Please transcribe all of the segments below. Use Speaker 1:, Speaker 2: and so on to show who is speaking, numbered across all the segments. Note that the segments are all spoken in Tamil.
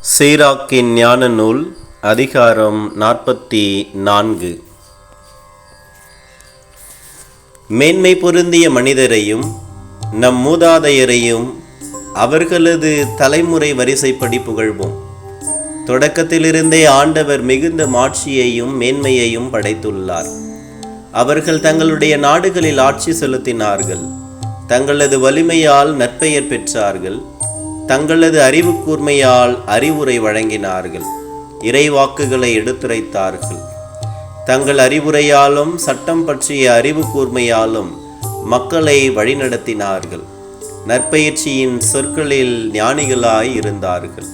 Speaker 1: சீராக்கின் ஞான நூல் அதிகாரம் நாற்பத்தி நான்கு. மேன்மை பொருந்திய மனிதரையும் நம் மூதாதையரையும் அவர்களது தலைமுறை வரிசைப்படி புகழ்வோம். தொடக்கத்திலிருந்தே ஆண்டவர் மிகுந்த மாட்சியையும் மேன்மையையும் படைத்துள்ளார். அவர்கள் தங்களுடைய நாடுகளில் ஆட்சி செலுத்தினார்கள். தங்களது வலிமையால் நற்பெயர் பெற்றார்கள். தங்களது அறிவு கூர்மையால் அறிவுரை வழங்கினார்கள். இறைவாக்குகளை எடுத்துரைத்தார்கள். தங்கள் அறிவுரையாலும் சட்டம் பற்றிய அறிவு கூர்மையாலும் மக்களை வழிநடத்தினார்கள். நற்பயிற்சியின் சொற்களில் ஞானிகளாய் இருந்தார்கள்.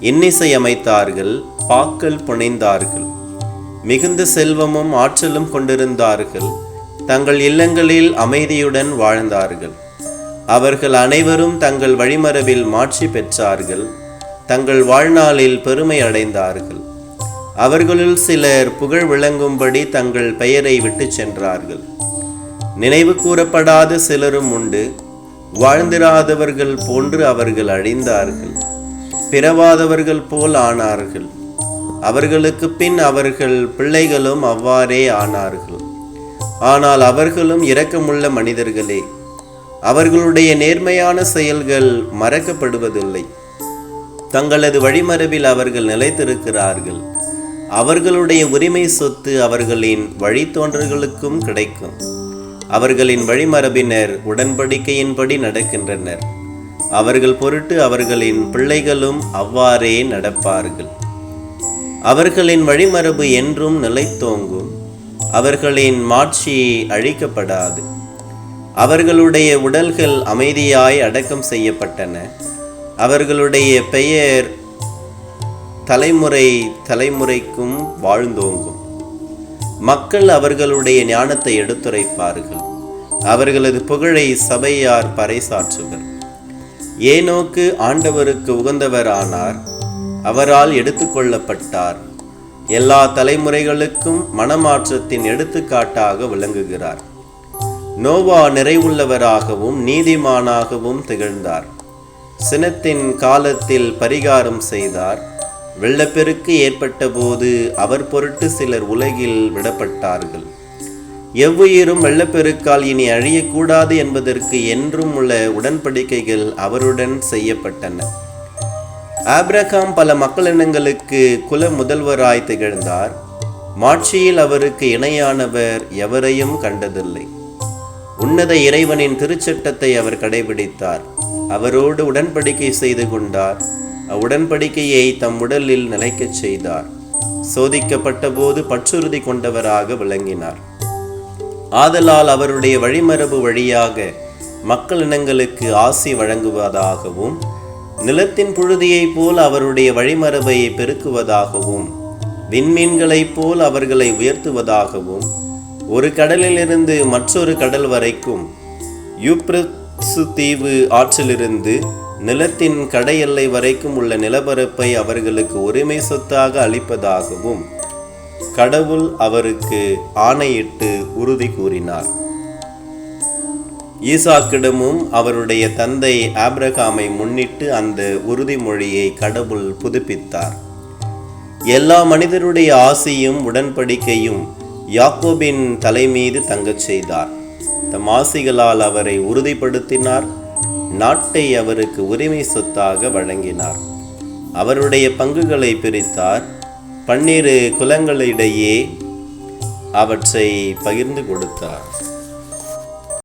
Speaker 1: இன்னிசை அமைத்தார்கள் பாக்கள் புனைந்தார்கள். மிகுந்த செல்வமும் ஆற்றலும் கொண்டிருந்தார்கள். தங்கள் இல்லங்களில் அமைதியுடன் வாழ்ந்தார்கள். அவர்கள் அனைவரும் தங்கள் வழிமரபில் மாட்சி பெற்றார்கள் தங்கள் வாழ்நாளில் பெருமை அடைந்தார்கள். அவர்களுள் சிலர் புகழ் விளங்கும்படி தங்கள் பெயரை விட்டுச் சென்றார்கள். நினைவு கூறப்படாத சிலரும் உண்டு. வாழ்ந்திராதவர்கள் போன்று அவர்கள் அழிந்தார்கள். பிறவாதவர்கள் போல் ஆனார்கள். அவர்களுக்கு பின் அவர்கள் பிள்ளைகளும் அவ்வாறே ஆனார்கள். ஆனால் அவர்களும் இரக்கமுள்ள மனிதர்களே அவர்களுடைய நேர்மையான செயல்கள் மறக்கப்படுவதில்லை. தங்களது வழிமரபில் அவர்கள் நிலைத்திருக்கிறார்கள். அவர்களுடைய உரிமை சொத்து அவர்களின் வழித்தோன்றல்களுக்கும் கிடைக்கும். அவர்களின் வழிமரபினர் உடன்படிக்கையின்படி நடக்கின்றனர். அவர்கள் பொருட்டு அவர்களின் பிள்ளைகளும் அவ்வாறே நடப்பார்கள். அவர்களின் வழிமரபு என்றும் நிலைத்தோங்கும். அவர்களின் மாட்சி அழிக்கப்படாது. அவர்களுடைய உடல்கள் அமைதியாய் அடக்கம் செய்யப்பட்டன. அவர்களுடைய பெயர் தலைமுறை தலைமுறைக்கும் வாழ்ந்தோங்கும். மக்கள் அவர்களுடைய ஞானத்தை எடுத்துரைப்பார்கள். அவர்களது புகழை சபையார் பறைசாற்றுவர். ஏனோக்கு ஆண்டவருக்கு உகந்தவரானார். அவரால் எடுத்துக்கொள்ளப்பட்டார் எல்லா தலைமுறைகளுக்கும் மனமாற்றத்தின் எடுத்துக்காட்டாக விளங்குகிறார். நோவா நிறைவுள்ளவராகவும் நீதிமானாகவும் திகழ்ந்தார். சினத்தின் காலத்தில் பரிகாரம் செய்தார். வெள்ளப்பெருக்கு ஏற்பட்டபோது அவர் பொருட்டு சிலர் உலகில் விடப்பட்டார்கள். எவ்வுயிரும் வெள்ளப்பெருக்கால் இனி அழியக்கூடாது என்பதற்கு என்றும் உள்ள உடன்படிக்கைகள் அவருடன் செய்யப்பட்டன. ஆப்ரகாம் பல மக்களினங்களுக்கு குல முதல்வராய் திகழ்ந்தார். மாட்சியில் அவருக்கு இணையானவர் எவரையும் கண்டதில்லை. உன்னத இறைவனின் திருச்சட்டத்தை அவர் கடைபிடித்தார். அவரோடு உடன்படிக்கை செய்து கொண்டார். அவ்வுடன்படிக்கையை தம் உடலில் நிலைக்கச் செய்தார். சோதிக்கப்பட்ட போது பற்றுறுதி கொண்டவராக விளங்கினார். ஆதலால் அவருடைய வழிமரபு வழியாக மக்கள் இனங்களுக்கு ஆசி வழங்குவதாகவும் நிலத்தின் புழுதியைப் போல் அவருடைய வழிமரபை பெருக்குவதாகவும் விண்மீன்களைப் போல் அவர்களை உயர்த்துவதாகவும் ஒரு கடலிலிருந்து மற்றொரு கடல் வரைக்கும் யூப்ரத்சு தீவு ஆற்றிலிருந்து நிலத்தின் கடையெல்லை வரைக்கும் உள்ள நிலப்பரப்பை அவர்களுக்கு உரிமை சொத்தாக அளிப்பதாகவும் கடவுள் அவருக்கு ஆணையிட்டு உறுதி கூறினார். ஈசாக்கிடமும் அவருடைய தந்தை ஆப்ரகாமை முன்னிட்டு அந்த உறுதிமொழியை கடவுள் புதுப்பித்தார். எல்லா மனிதருடைய ஆசையும் உடன்படிக்கையும் யாக்கோபின் தலைமீது தங்கச் செய்தார். தம் ஆசைகளால் அவரை உறுதிப்படுத்தினார். நாட்டை அவருக்கு உரிமை சொத்தாக வழங்கினார். அவருடைய பங்குகளை பிரித்தார். பன்னிரு குலங்களிடையே அவற்றை பகிர்ந்து கொடுத்தார்.